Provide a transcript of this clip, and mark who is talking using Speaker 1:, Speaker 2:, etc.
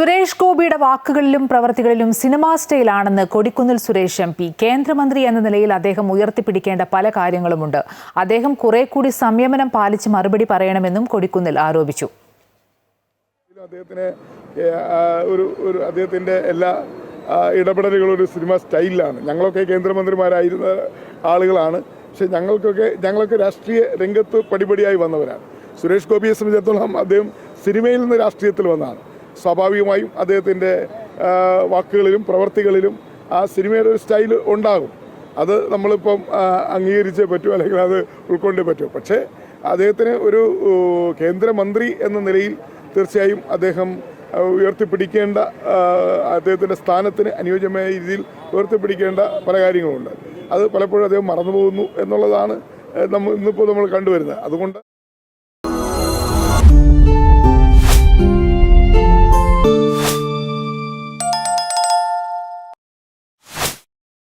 Speaker 1: സുരേഷ് ഗോപിയുടെ വാക്കുകളിലും പ്രവർത്തികളിലും സിനിമാ സ്റ്റൈലാണെന്ന് കൊടിക്കുന്നിൽ സുരേഷ് എം പി. കേന്ദ്രമന്ത്രി എന്ന നിലയിൽ അദ്ദേഹം ഉയർത്തിപ്പിടിക്കേണ്ട പല കാര്യങ്ങളുമുണ്ട്. അദ്ദേഹം കുറെ കൂടി സംയമനം പാലിച്ച് മറുപടി പറയണമെന്നും കൊടിക്കുന്നിൽ ആരോപിച്ചു.
Speaker 2: അദ്ദേഹത്തിന് ഒരു ഒരു അദ്ദേഹത്തിന്റെ എല്ലാ ഇടപെടലുകളും ഒരു സിനിമ സ്റ്റൈലിലാണ്. ഞങ്ങളൊക്കെ കേന്ദ്രമന്ത്രിമാരായിരുന്ന ആളുകളാണ്. പക്ഷെ ഞങ്ങൾക്കൊക്കെ ഞങ്ങളൊക്കെ രാഷ്ട്രീയ രംഗത്ത് പടിപടിയായി വന്നവരാണ്. സുരേഷ് ഗോപിയെ സംബന്ധിച്ചിടത്തോളം അദ്ദേഹം സിനിമയിൽ നിന്ന് രാഷ്ട്രീയത്തിൽ വന്നതാണ്. സ്വാഭാവികമായും അദ്ദേഹത്തിന്റെ വാക്കുകളിലും പ്രവർത്തികളിലും ആ സിനിമയുടെ ഒരു സ്റ്റൈൽ ഉണ്ടാകും. അത് നമ്മളിപ്പം അംഗീകരിച്ചേ പറ്റൂ അല്ലെങ്കിൽ അത് ഉൾക്കൊണ്ടേ പറ്റൂ. പക്ഷേ അദ്ദേഹത്തിന് ഒരു കേന്ദ്രമന്ത്രി എന്ന നിലയിൽ തീർച്ചയായും അദ്ദേഹം ഉയർത്തിപ്പിടിക്കേണ്ട അദ്ദേഹത്തിന്റെ സ്ഥാനത്തിന് അനുയോജ്യമായ രീതിയിൽ ഉയർത്തിപ്പിടിക്കേണ്ട പല കാര്യങ്ങളുണ്ട്. അത് പലപ്പോഴും അദ്ദേഹം മറന്നു പോകുന്നു എന്നുള്ളതാണ് നമ്മൾ നമ്മ ഇന്നിപ്പോൾ നമ്മൾ കണ്ടുവരുന്നത്. അതുകൊണ്ട്